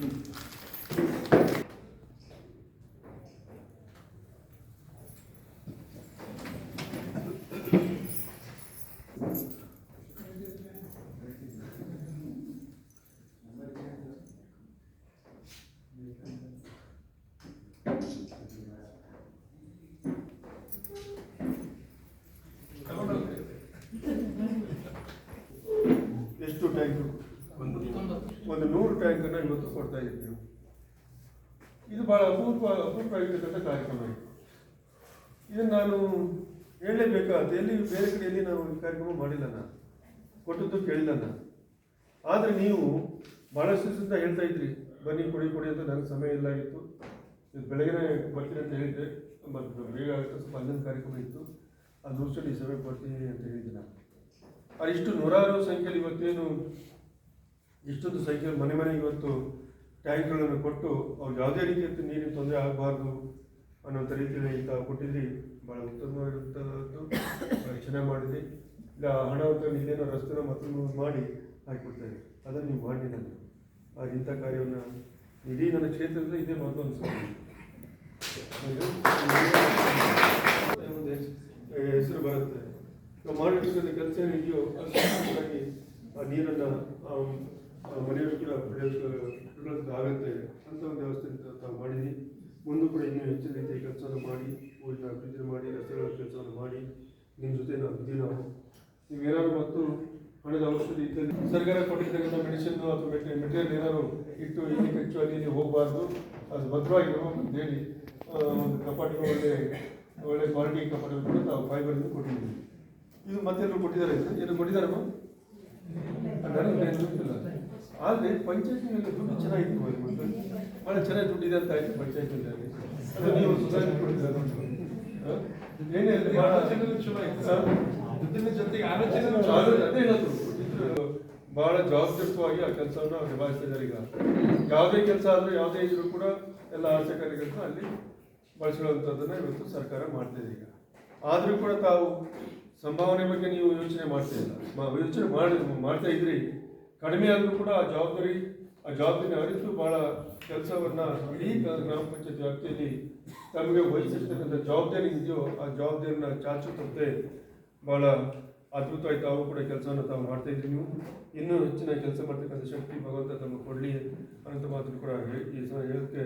응. Tank, ಒಂದು ಒಂದು ನೂರು ಟ್ಯಾಂಕನ್ನು ಇವತ್ತು ಕೊಡ್ತಾ ಇದ್ದೀವಿ. ಇದು ಬಹಳ ಅಪೂರ್ವ ಅಪೂರ್ವವಾಗಿರ್ತಕ್ಕಂಥ ಕಾರ್ಯಕ್ರಮ ಇದು. ಇದನ್ನು ನಾನು ಹೇಳಲೇಬೇಕಾದ ಎಲ್ಲಿ, ಬೇರೆ ಕಡೆಯಲ್ಲಿ ನಾವು ಈ ಕಾರ್ಯಕ್ರಮ ಮಾಡಿಲ್ಲ ನಾನು. ಕೊಟ್ಟದ್ದು ಕೇಳಿಲ್ಲ ನಾನು. ಆದರೆ ನೀವು ಭಾಳಷ್ಟು ಹೇಳ್ತಾ ಇದ್ರಿ. ಬನ್ನಿ, ಕೊಡಿ ಕೊಡಿ ಅಂತ ನನಗೆ ಸಮಯ ಇಲ್ಲ ಇತ್ತು ಇದು ಬೆಳಗ್ಗೆ ಬರ್ತೀನಿ ಅಂತ ಹೇಳಿದ್ದೆ. ಮತ್ತು ಬೇಗ ಆಗುತ್ತೆ ಸ್ವಲ್ಪ ಅಲ್ಲೊಂದು ಕಾರ್ಯಕ್ರಮ ಇತ್ತು. ಅದು ಮುಗಿಸ್ಕೊಂಡು ಈ ಸಮಯ ಬರ್ತೀನಿ ಅಂತ ಹೇಳಿದ್ದೆ ನಾನು. ಆ ಇಷ್ಟು ನೂರಾರು ಸಂಖ್ಯೆಯಲ್ಲಿ ಇವತ್ತೇನು, ಇಷ್ಟೊಂದು ಸಂಖ್ಯೆಯಲ್ಲಿ ಮನೆ ಮನೆಗೆ ಇವತ್ತು ಟ್ಯಾಂಕ್ಗಳನ್ನು ಕೊಟ್ಟು ಅವ್ರು ಯಾವುದೇ ರೀತಿಯ ನೀರಿನ ತೊಂದರೆ ಆಗಬಾರ್ದು ಅನ್ನೋಂಥ ರೀತಿಯಲ್ಲಿ ತಾವು ಕೊಟ್ಟಿದ್ರಿ ಭಾಳ ಉತ್ತಮವಾಗಿರುವಂಥದ್ದು ರಕ್ಷಣೆ ಮಾಡಿದ್ರಿ ಇಲ್ಲ ಹಣವನ್ನು ಇಲ್ಲೇನೋ ರಸ್ತೆನ ಮತ್ತೊಂದು ಮಾಡಿ ಹಾಕಿಬಿಡ್ತಾರೆ ಅದನ್ನು ನೀವು ಮಾಡಿ ನಾನು. ಆ ಇಂಥ ಕಾರ್ಯವನ್ನು ಇಡೀ ನನ್ನ ಕ್ಷೇತ್ರದಲ್ಲಿ ಇದೇ ಮಾತು ನಾವು ಮಾಡಿರ್ತಕ್ಕಂಥ ಕೆಲಸ ಏನಿದೆಯೋ ಅದು ಆ ನೀರನ್ನು ಮನೆಯವರು ಕೂಡ ಪಡೆಯೋದಕ್ಕೆ ಆಗುತ್ತೆ ಅಂತ ಒಂದು ವ್ಯವಸ್ಥೆ ತಾವು ಮಾಡಿದ್ವಿ. ಮುಂದೆ ಕೂಡ ಇನ್ನೂ ಹೆಚ್ಚಿನ ರೀತಿಯ ಕೆಲಸವನ್ನು ಮಾಡಿ, ಊರಿನ ಅಭಿವೃದ್ಧಿ ಮಾಡಿ, ರಸ್ತೆಗಳ ಕೆಲಸವನ್ನು ಮಾಡಿ, ನಿಮ್ಮ ಜೊತೆ ನಾವು ಇದ್ದೀವಿ ನಾವು. ನೀವೇನಾದ್ರು ಮತ್ತು ಹಣದ ಔಷಧಿ ಇತ್ಯಾದಿ ಸರ್ಕಾರ ಕೊಟ್ಟಿರ್ತಕ್ಕಂಥ ಮೆಡಿಸಿನ್ ಅಥವಾ ಮೆಟೀರಿಯಲ್ ಏನಾದ್ರು ಇಟ್ಟು ಇಲ್ಲಿ ಹೆಚ್ಚು ಅಲ್ಲಿ ಹೋಗಬಾರ್ದು. ಅದು ಭದ್ರವಾಗಿರಬೇಕು ಅಂತ ಹೇಳಿ ಒಂದು ಕಪಾಟಿಗೆ ಒಳ್ಳೆ ಒಳ್ಳೆ ಕ್ವಾಲಿಟಿ ಕಪಾಟಿಗಳು ಕೂಡ ತಾವು ಬಂದು ಕೊಟ್ಟಿದ್ದೀವಿ. ಇದು ಮತ್ತೆಲ್ಲರೂ ಕೊಟ್ಟಿದ್ದಾರೆ? ಏನು ಕೊಟ್ಟಿದ್ದಾರೆ ಆದ್ರೆ ಪಂಚಾಯತಿನಲ್ಲಿ ದುಡ್ಡು ಚೆನ್ನಾಗಿತ್ತು ಬಹಳ ಭಾಳ ಚೆನ್ನಾಗಿ ದುಡ್ಡಿದೆ ಅಂತ ಆಯ್ತು ಪಂಚಾಯತಿನಲ್ಲಿ. ಅದು ನೀವು ಸುಧಾರಣೆ ಕೊಟ್ಟಿದ್ದಾರೆ ಏನೇ ಭಾಳ ಚಲೋ ಜೊತೆಗೆ ಆಲೋಚನೆ ಅದೇ ಹೇಳೋದು ಇದ್ರು ಬಹಳ ಜವಾಬ್ದಾರಿತವಾಗಿ ಆ ಕೆಲಸವನ್ನು ನಿಭಾಯಿಸ್ತಿದ್ದಾರೆ ಈಗ. ಯಾವುದೇ ಕೆಲಸ ಆದರೂ ಯಾವುದೇ ಇದ್ರೂ ಕೂಡ ಎಲ್ಲ ಆಶಾ ಕಾರ್ಯಗಳನ್ನ ಅಲ್ಲಿ ಬಳಸಿಕೊಳ್ಳುವಂಥದ್ದನ್ನ ಇವತ್ತು ಸರ್ಕಾರ ಮಾಡ್ತಿದೆ ಈಗ. ಆದರೂ ಕೂಡ ತಾವು ಸಂಭಾವನೆ ಬಗ್ಗೆ ನೀವು ಯೋಚನೆ ಮಾಡ್ತಾ ಯೋಚನೆ ಮಾಡಿ, ಮಾಡ್ತಾ ಇದ್ರಿ. ಕಡಿಮೆ ಆದರೂ ಕೂಡ ಆ ಜವಾಬ್ದಾರಿ ಆ ಜವಾಬ್ದಾರಿ ಅರಿತು ಭಾಳ ಕೆಲಸವನ್ನು ಇಡೀ ಗ್ರಾಮ ಪಂಚಾಯತ್ ವ್ಯಾಪ್ತಿಯಲ್ಲಿ ತಮಗೆ ವಹಿಸಿರ್ತಕ್ಕಂಥ ಜವಾಬ್ದಾರಿ ಇದೆಯೋ ಆ ಜವಾಬ್ದಾರಿನ ಚಾಚು ತಪ್ಪದೆ ಭಾಳ ಅದ್ಭುತವಾಗಿ ತಾವು ಕೂಡ ಕೆಲಸವನ್ನು ತಾವು ಮಾಡ್ತಾ ನೀವು. ಇನ್ನೂ ಹೆಚ್ಚಿನ ಕೆಲಸ ಮಾಡ್ತಕ್ಕಂಥ ಶಕ್ತಿ ಭಗವಂತ ತಮಗೆ ಕೊಡಲಿ. ಅನ್ನೋ ಮಾತನ್ನು ಕೂಡ ಈ ಸಹ ಹೇಳೋಕ್ಕೆ